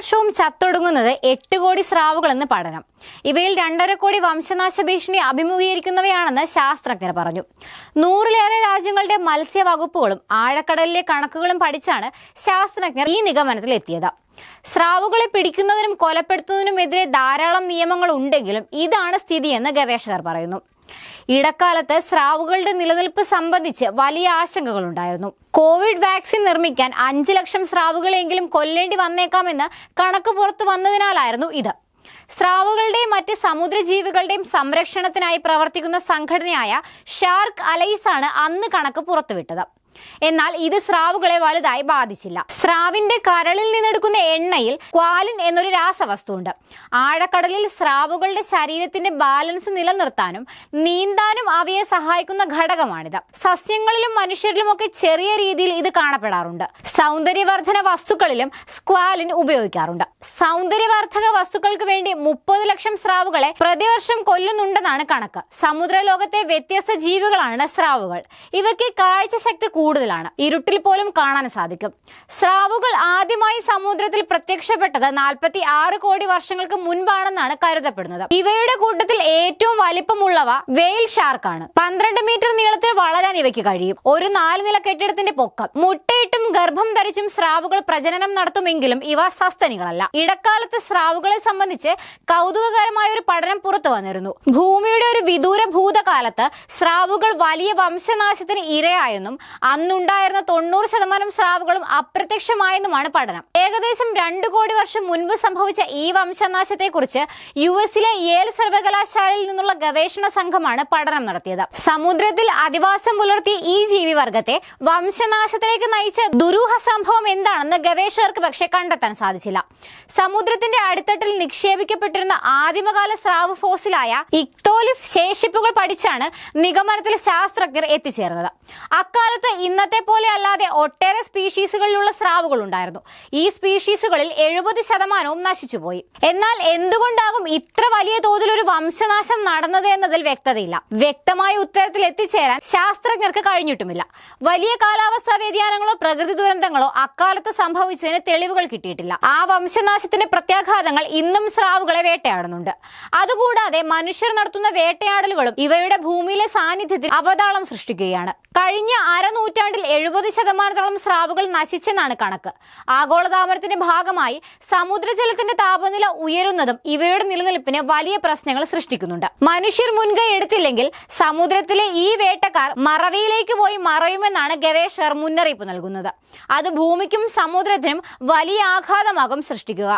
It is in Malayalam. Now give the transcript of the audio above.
വർഷവും ചത്തൊടുങ്ങുന്നത് എട്ട് കോടി സ്രാവുകളെന്ന് പഠനം. ഇവയിൽ രണ്ടര കോടി വംശനാശ ഭീഷണി അഭിമുഖീകരിക്കുന്നവയാണെന്ന് ശാസ്ത്രജ്ഞർ പറഞ്ഞു. നൂറിലേറെ രാജ്യങ്ങളുടെ മത്സ്യവകുപ്പുകളും ആഴക്കടലിലെ കണക്കുകളും പഠിച്ചാണ് ശാസ്ത്രജ്ഞർ ഈ നിഗമനത്തിലെത്തിയത്. സ്രാവുകളെ പിടിക്കുന്നതിനും കൊലപ്പെടുത്തുന്നതിനുമെതിരെ ധാരാളം നിയമങ്ങൾ ഉണ്ടെങ്കിലും ഇതാണ് സ്ഥിതിയെന്ന് ഗവേഷകർ പറയുന്നു. ഇടക്കാലത്ത് സ്രാവുകളുടെ നിലനിൽപ്പ് സംബന്ധിച്ച് വലിയ ആശങ്കകളുണ്ടായിരുന്നു. കോവിഡ് വാക്സിൻ നിർമ്മിക്കാൻ അഞ്ച് ലക്ഷം സ്രാവുകളെങ്കിലും കൊല്ലേണ്ടി വന്നേക്കാമെന്ന് കണക്ക് പുറത്തു വന്നതിനാലായിരുന്നു ഇത്. സ്രാവുകളുടെയും മറ്റ് സമുദ്രജീവികളുടെയും സംരക്ഷണത്തിനായി പ്രവർത്തിക്കുന്ന സംഘടനയായ ഷാർക്ക് അലൈസ് ആണ് അന്ന് കണക്ക് പുറത്തുവിട്ടത്. എന്നാൽ ഇത് സ്രാവുകളെ വലുതായി ബാധിച്ചില്ല. സ്രാവിന്റെ കരളിൽ നിന്നെടുക്കുന്ന എണ്ണയിൽ ക്വാലിൻ എന്നൊരു രാസവസ്തു ഉണ്ട് ആഴക്കടലിൽ സ്രാവുകളുടെ ശരീരത്തിന്റെ ബാലൻസ് നിലനിർത്താനും നീന്താനും അവയെ സഹായിക്കുന്ന ഘടകമാണിത്. സസ്യങ്ങളിലും മനുഷ്യരിലുമൊക്കെ ചെറിയ രീതിയിൽ ഇത് കാണപ്പെടാറുണ്ട്. സൗന്ദര്യവർദ്ധന വസ്തുക്കളിലും സ്ക്വാലിൻ ഉപയോഗിക്കാറുണ്ട്. സൗന്ദര്യവർദ്ധക വസ്തുക്കൾക്ക് വേണ്ടി മുപ്പത് ലക്ഷം സ്രാവുകളെ പ്രതിവർഷം കൊല്ലുന്നുണ്ടെന്നാണ് കണക്ക്. സമുദ്രലോകത്തെ വ്യത്യസ്ത ജീവികളാണ് സ്രാവുകൾ. ഇവയ്ക്ക് കാഴ്ചശക്തി കൂടുതലാണ്. ഇരുട്ടിൽ പോലും കാണാൻ സാധിക്കും. സ്രാവുകൾ ആദ്യമായി സമുദ്രത്തിൽ പ്രത്യക്ഷപ്പെട്ടത് നാൽപ്പത്തി ആറ് കോടി വർഷങ്ങൾക്ക് മുൻപാണെന്നാണ് കരുതപ്പെടുന്നത്. ഇവയുടെ കൂട്ടത്തിൽ ഏറ്റവും വലിപ്പമുള്ളവ വെയിൽ ഷാർക്കാണ് പന്ത്രണ്ട് മീറ്റർ നീളത്തിൽ വളരാൻ ഇവയ്ക്ക് കഴിയും. ഒരു നാല് നില കെട്ടിടത്തിന്റെ പൊക്കം മുട്ടയിട്ടും ഗർഭം ധരിച്ചും സ്രാവുകൾ പ്രജനനം നടത്തുമെങ്കിലും ഇവ സസ്തനികളല്ല. ഇടക്കാലത്ത് സ്രാവുകളെ സംബന്ധിച്ച് കൗതുകകരമായ ഒരു പഠനം പുറത്തു വന്നിരുന്നു. ഭൂമിയുടെ ഒരു വിദൂര ഭൂതകാലത്ത് സ്രാവുകൾ വലിയ വംശനാശത്തിന് ഇരയായെന്നും അന്നുണ്ടായിരുന്ന തൊണ്ണൂറ് ശതമാനം സ്രാവുകളും അപ്രത്യക്ഷമായെന്നുമാണ് പഠനം. ഏകദേശം രണ്ടു കോടി വർഷം മുൻപ് സംഭവിച്ച ഈ വംശനാശത്തെക്കുറിച്ച് യു എസിലെ യേൽ സർവകലാശാലയിൽ നിന്നുള്ള ഗവേഷണ സംഘമാണ് പഠനം നടത്തിയത്. സമുദ്രത്തിൽ അധിവാസം പുലർത്തിയ ഈ ജീവിവർഗത്തെ വംശനാശത്തിലേക്ക് നയിച്ച ദുരൂഹ സംഭവം എന്താണെന്ന് ഗവേഷകർക്ക് പക്ഷെ കണ്ടെത്താൻ സാധിച്ചില്ല. സമുദ്രത്തിന്റെ അടിത്തട്ടിൽ നിക്ഷേപിക്കപ്പെട്ടിരുന്ന ആദിമകാല സ്രാവ് ഫോസിലായ ഇക്തോലിഫ് ശേഷിപ്പുകൾ പഠിച്ചാണ് നിഗമനത്തിൽ ശാസ്ത്രജ്ഞർ എത്തിച്ചേർന്നത്. അക്കാലത്ത് ഇന്നത്തെ പോലെ അല്ലാതെ ഒട്ടേറെ സ്പീഷീസുകളിലുള്ള സ്രാവുകൾ ഉണ്ടായിരുന്നു ഈ സ്പീഷീസുകളിൽ എഴുപത് ശതമാനവും നശിച്ചുപോയി. എന്നാൽ എന്തുകൊണ്ടാകും ഇത്ര വലിയ തോതിൽ ഒരു വംശനാശം നടന്നത് എന്നതിൽ വ്യക്തതയില്ല. വ്യക്തമായ ഉത്തരത്തിൽ എത്തിച്ചേരാൻ ശാസ്ത്രജ്ഞർക്ക് കഴിഞ്ഞിട്ടുമില്ല. വലിയ കാലാവസ്ഥാ വ്യതിയാനങ്ങളോ പ്രകൃതി ദുരന്തങ്ങളോ അക്കാലത്ത് സംഭവിച്ചതിന് തെളിവുകൾ കിട്ടിയിട്ടില്ല. ആ വംശനാശത്തിന്റെ പ്രത്യാഘാതങ്ങൾ ഇന്നും സ്രാവുകളെ വേട്ടയാടുന്നുണ്ട്. അതുകൂടാതെ മനുഷ്യർ നടത്തുന്ന വേട്ടയാടലുകളും ഇവയുടെ ഭൂമിയിലെ സാന്നിധ്യത്തിൽ അവതാളം സൃഷ്ടിക്കുകയാണ്. കഴിഞ്ഞ അരനൂറ്റാണ്ടിൽ എഴുപത് ശതമാനത്തോളം സ്രാവുകൾ നശിച്ചെന്നാണ് കണക്ക്. ആഗോളതാപനത്തിന്റെ ഭാഗമായി സമുദ്രജലത്തിന്റെ താപനില ഉയരുന്നതും ഇവയുടെ നിലനിൽപ്പിന് വലിയ പ്രശ്നങ്ങൾ സൃഷ്ടിക്കുന്നുണ്ട്. മനുഷ്യർ മുൻകൈ എടുത്തില്ലെങ്കിൽ സമുദ്രത്തിലെ ഈ വേട്ടക്കാർ മറവിയിലേക്ക് പോയി മറയുമെന്നാണ് ഗവേഷകർ മുന്നറിയിപ്പ് നൽകുന്നത്. അത് ഭൂമിക്കും സമുദ്രത്തിനും വലിയ ആഘാതമാകും സൃഷ്ടിക്കുക.